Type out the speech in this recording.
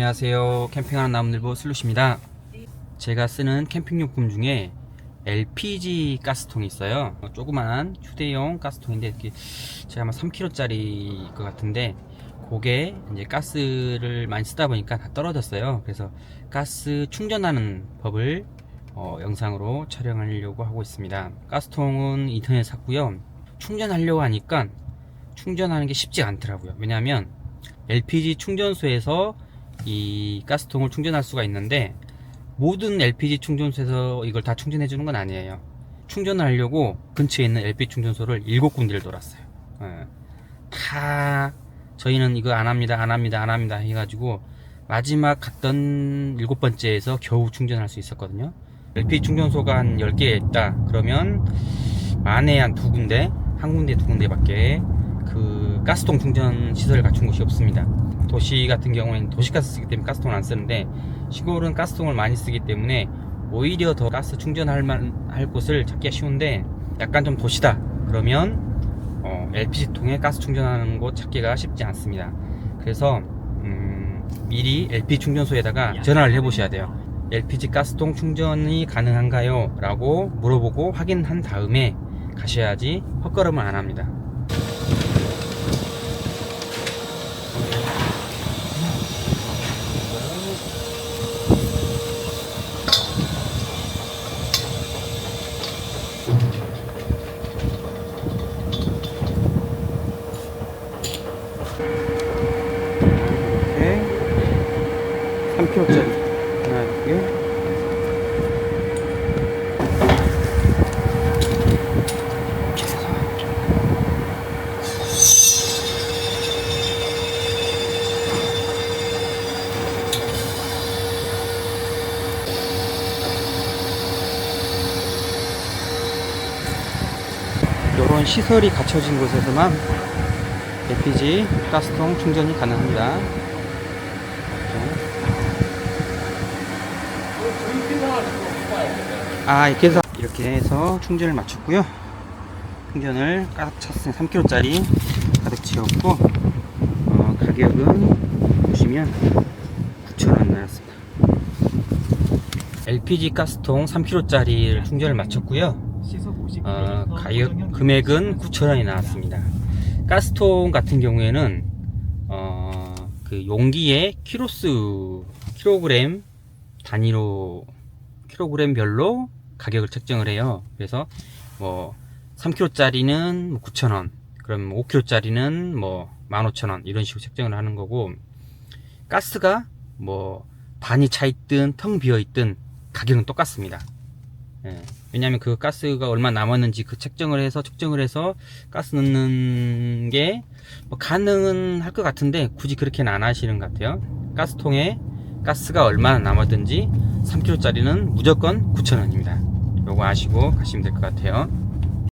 안녕하세요. 캠핑하는 나무늘보 슬루시입니다. 제가 쓰는 캠핑용품 중에 LPG 가스통이 있어요. 어, 조그만 휴대용 가스통인데 이렇게 제가 아마 3kg짜리일 것 같은데 그게 이제 가스를 많이 쓰다 보니까 다 떨어졌어요. 그래서 가스 충전하는 법을 어, 영상으로 촬영하려고 하고 있습니다. 가스통은 인터넷 샀고요. 충전하려고 하니까 충전하는 게 쉽지 않더라고요. 왜냐하면 LPG 충전소에서 이 가스통을 충전할 수가 있는데 모든 LPG 충전소에서 이걸 다 충전해 주는 건 아니에요. 충전을 하려고 근처에 있는 LPG 충전소를 일곱 군데를 돌았어요. 예. 다 저희는 이거 안 합니다, 안 합니다, 안 합니다 해가지고 마지막 갔던 일곱 번째에서 겨우 충전할 수 있었거든요. LPG 충전소가 한 10개 있다. 그러면 만에 한 두 군데, 한 군데 두 군데밖에 그 가스통 충전 시설을 갖춘 곳이 없습니다. 도시 같은 경우에는 도시가스 쓰기 때문에 가스통을 안 쓰는데 시골은 가스통을 많이 쓰기 때문에 오히려 더 가스 충전할 만할 곳을 찾기가 쉬운데 약간 좀 도시다 그러면 어, LPG 통에 가스 충전하는 곳 찾기가 쉽지 않습니다. 그래서 음, 미리 LPG 충전소에다가 전화를 해보셔야 돼요. LPG 가스통 충전이 가능한가요? 라고 물어보고 확인한 다음에 가셔야지 헛걸음을 안 합니다. 이렇게 3kg짜리 하나. 이렇게 이런 시설이 갖춰진 곳에서만 LPG 가스통 충전이 가능합니다. 아, 이렇게 해서 이렇게 해서 충전을 마쳤고요. 충전을 가득 찼어요. 3kg짜리 가득 채웠고 어, 가격은 보시면 9,000원 나왔습니다. LPG 가스통 3kg짜리 충전을 마쳤고요. 어, 가격 금액은 9,000원이 나왔습니다. 가스통 같은 경우에는 어, 그 용기에 키로수 킬로그램 단위로 킬로그램별로 가격을 책정을 해요. 그래서 뭐 3kg짜리는 9,000원, 그럼 5kg짜리는 뭐 15,000원 이런 식으로 책정을 하는 거고 가스가 뭐 반이 차 있든 텅 비어 있든 가격은 똑같습니다. 예. 왜냐하면 그 가스가 얼마 남았는지 그 책정을 해서 측정을 해서 가스 넣 는 게 뭐 가능은 할 것 같은데 굳이 그렇게는 안 하시는 것 같아요. 가스통에 가스가 얼마나 남았든지 3kg짜리는 무조건 9,000원입니다. 요거 아시고 가시면 될 것 같아요.